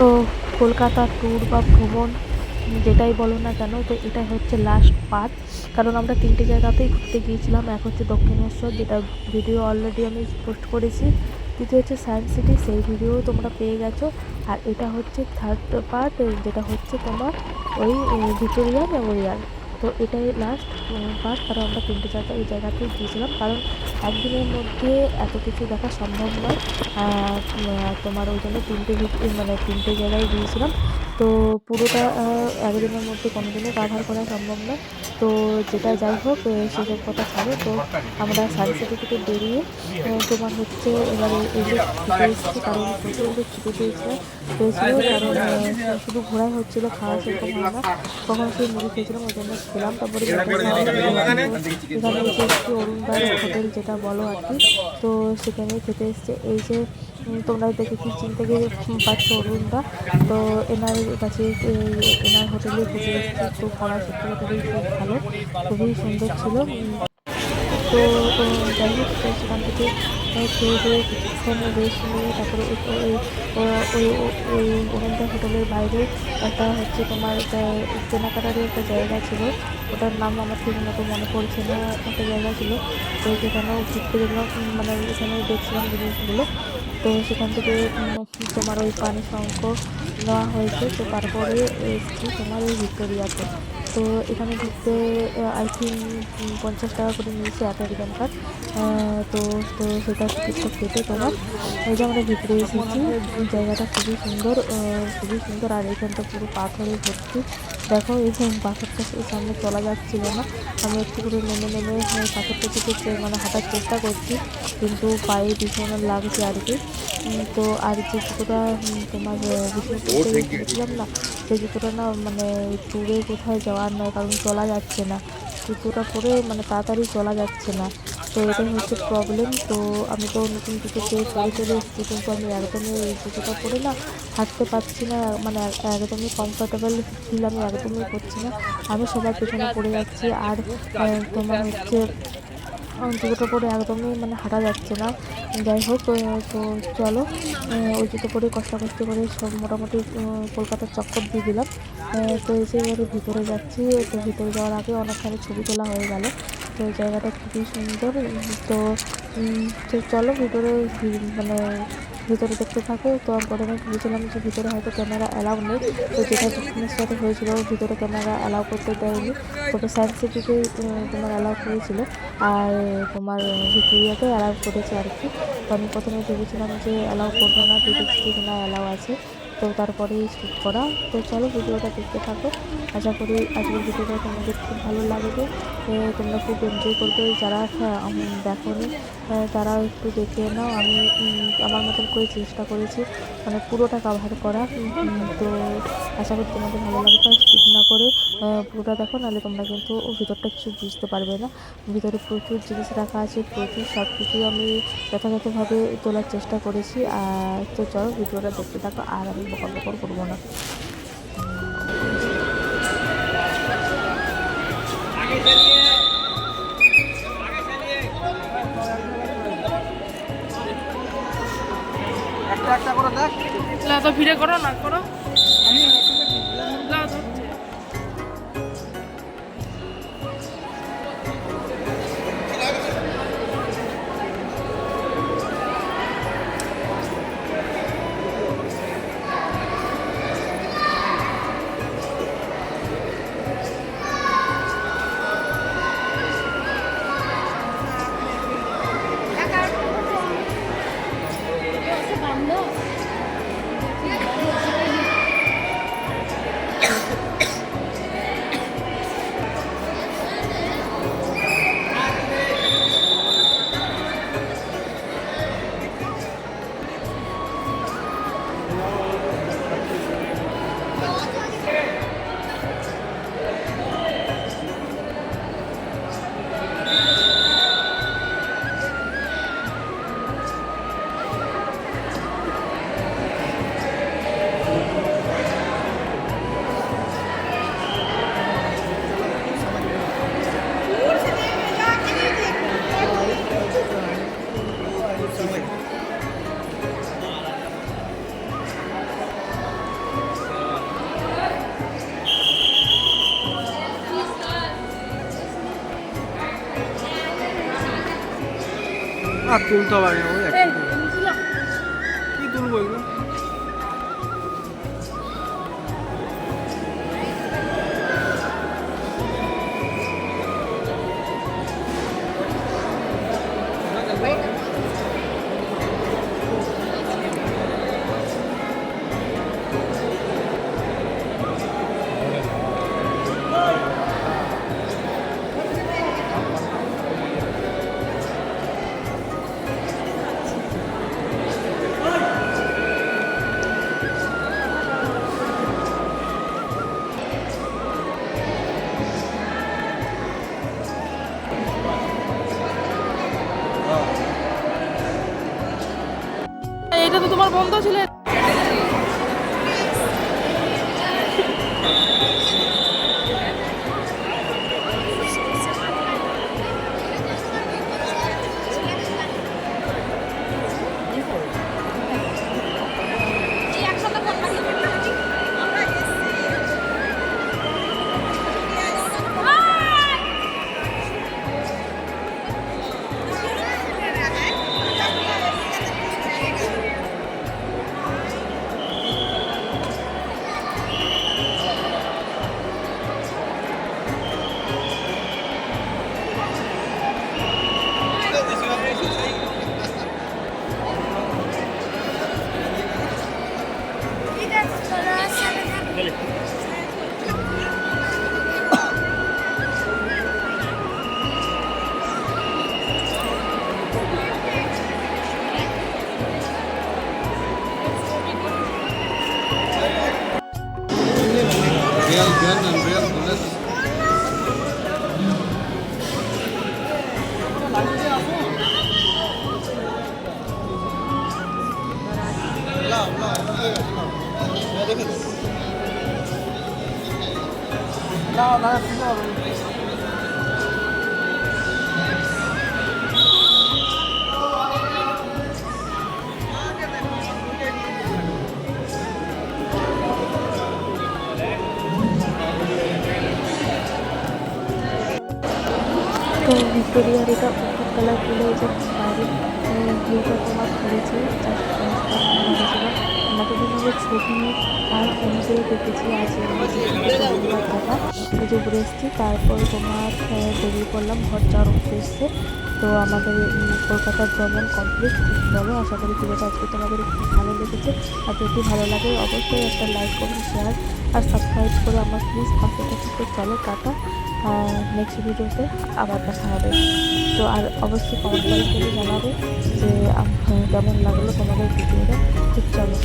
তো কলকাতা ট্যুর বা ভ্রমণ, যেটাই বলো না কেন, তো এটাই হচ্ছে লাস্ট পার্ট কারণ আমরা তিনটে জায়গাতেই ঘুরতে গিয়েছিলাম, এক হচ্ছে দক্ষিণেশ্বর, যেটা ভিডিও অলরেডি আমি পোস্ট করেছি, দ্বিতীয় হচ্ছে সায়েন্স সিটি সেই ভিডিও তোমরা পেয়ে গেছো, আর এটা হচ্ছে থার্ড পার্ট যেটা হচ্ছে তোমার ওই ভিক্টোরিয়া মেমোরিয়াল তো এটাই লাস্ট ফার্স্ট কারণ আমরা তিনটে জায়গা এই জায়গাতেই গিয়েছিলাম। কারণ একদিনের মধ্যে এত কিছু দেখা সম্ভব নয়। তোমার ওই জন্য তিনটে মানে তিনটে জায়গায় গিয়েছিলাম। তো পুরোটা একদিনের মধ্যে কোনোদিনও কাভার করা সম্ভব নয় তো যেটা যাই হোক সেসব কথা ছাড়ো। তো আমরা সাড়ে সিটি থেকে বেরিয়ে তোমার হচ্ছে এবারে খেতে এসেছি, কারণ প্রচণ্ড খিদে পেয়েছিল পেয়েছিল, কারণ শুধু ঘোরাই হচ্ছিল, খাওয়া সেরকম হয় না। কখনো সেই মুড়ি খেয়েছিলাম, ওই জন্য খেলাম। তারপরে এখানে হচ্ছে একটি অরুণদার হোটেল যেটা বলো আর কি, তো সেখানে খেতে এসছে। এই যে তোমরা দেখে কি চিনতে গিয়ে পাচ্ছ অরুণদা? তো এনার কাছে এনার হোটেলে খেতে এসেছি তো খাওয়া সত্যি খুবই খুব ভালো, খুবই সুন্দর ছিল। তো যাই হোক সেখান থেকে খেয়ে দিয়ে কিছুক্ষণ রেস্ট নিয়ে তারপরে ওই ওই অরুণদা হোটেলের বাইরে একটা হচ্ছে তোমার একটা কেনাকাটারই একটা জায়গা ছিল। ওটার নাম আমার ঠিক মতো মনে পড়ছে না, একটা জায়গা ছিল। তো সেখানেও ঘুরতে গেলাম মানে এখানে দেখছিলাম জিনিসগুলো। তো সেখান থেকে তোমার ওই পানি শঙ্খ নেওয়া হয়েছে। তো তারপরে এসেছি তোমার ওই ভিক্টোরিয়াতে। তো এখানে ঢুকতে আই থিঙ্ক পঞ্চাশ টাকা করে নিয়েছে আমেরিকান কার্ড। তো তো সেটা টিকিটটা কেটে তোমার। এই যে আমরা ভিতরে এসেছি জায়গাটা খুবই সুন্দর খুবই সুন্দর। আর এখানটা পুরো পাথরে ভর্তি। দেখো এই যে পাথরটা সামনে চলা যাচ্ছিল না আমি একটু করে নেমে নেমে পাথরটা থেকে মানে হাঁটার চেষ্টা করছি কিন্তু পায়ে ভীষণ লাগছে আর কি। তো আর যে জুতোটা তোমার গেছিলাম না সেই জুতোটা না মানে ট্যুরে কোথায় যাওয়ার নয় কারণ চলা যাচ্ছে না। জুতোটা পরে মানে তাড়াতাড়ি চলা যাচ্ছে না। তো এটাই হচ্ছে প্রবলেম তো আমি তো নতুন জুতো পেয়ে চলে চলে এসেছি, কিন্তু আমি একদমই এই জুতোটা পরে না, হাঁটতে পারছি না মানে এক- একদমই কমফর্টেবল ফিল আমি একদমই করছি না। আমি সবার পেছনে পড়ে যাচ্ছি, আর তোমার হচ্ছে জুতোটা পরে একদমই মানে হাঁটা যাচ্ছে না। যাই হোক, তো চলো ওই জুতো পরে কষ্টাকষ্টি করে সব মোটামুটি কলকাতার চক্কর দিয়ে দিলাম। তো এসে এবারে ভিতরে যাচ্ছি, তো ভিতরে যাওয়ার আগে অনেকখানি ছবি তোলা হয়ে গেল। তো জায়গাটা খুবই সুন্দর তো চলো ভিতরে মানে ভিতরে দেখতে থাকো। তো আমি প্রথমে ভেবেছিলাম যে ভিতরে হয়তো ক্যামেরা অ্যালাউ নেই। তো যেটা সাথে হয়েছিল, ভিতরে ক্যামেরা অ্যালাউ করতে দেয়নি। তবে সায়েন্স সিটিতে তোমার অ্যালাউ করেছিল। আর তোমার ভিক্টোরিয়াতে অ্যালাউ করেছে আর কি তো আমি প্রথমে ভেবেছিলাম যে অ্যালাউ করব না দেখেছি কিনা অ্যালাউ আছে। তো তারপরেই শ্যুট করা। তো চলো ভিডিওটা দেখতে থাকো। আশা করি আজকের ভিডিওটা তোমাদের খুব ভালো লাগবে। তোমরা খুব এনজয় করবে। যারা দেখো নি তারা একটু দেখে নাও। আমি আমার মতন করে চেষ্টা করেছি মানে পুরোটা কাভার করা। তো আশা করি তোমাদের ভালো লাগবে। স্কিপ না করে পুরোটা দেখো নাহলে তোমরা কিন্তু ভিতরটা কিছু বুঝতে পারবে না। ভিতরে প্রচুর জিনিস রাখা আছে প্রচুর সব কিছুই আমি যথাযথভাবে তোলার চেষ্টা করেছি। আর তো চলো ভিডিওটা দেখতে থাকো আর আমি বকর বকর করব না। একটা একটা করে দেখ। তো ভিড়ে করো না করো। আর তুলতে তো তো ভিক্টোরিয়ার এটা উপর কালার তুলে যে বাইরে ভিউটা তোমার আমাকে যেভাবে ছবি আর ফোন দেখেছি আজ যে ঘুরে এসেছি তারপর তোমার বেরিয়ে পড়লাম ঘর যাওয়ার উদ্দেশ্যে। তো আমাদের উম, কলকাতা ভ্রমণ কমপ্লিট বলো আশা করি ভিডিওটা আজকে তোমাদের খুব ভালো লেগেছে। আর যদি ভালো লাগে অবশ্যই একটা লাইক করুন শেয়ার আর সাবস্ক্রাইব করে আমার প্লিজ পাশে থেকে চলো টাটা। নেক্সট ভিডিওতে আবার দেখা হবে। তো আর অবশ্যই কমেন্ট করে জানাবে যে কেমন লাগল তোমাদের ভিডিওটা ঠিক চলো।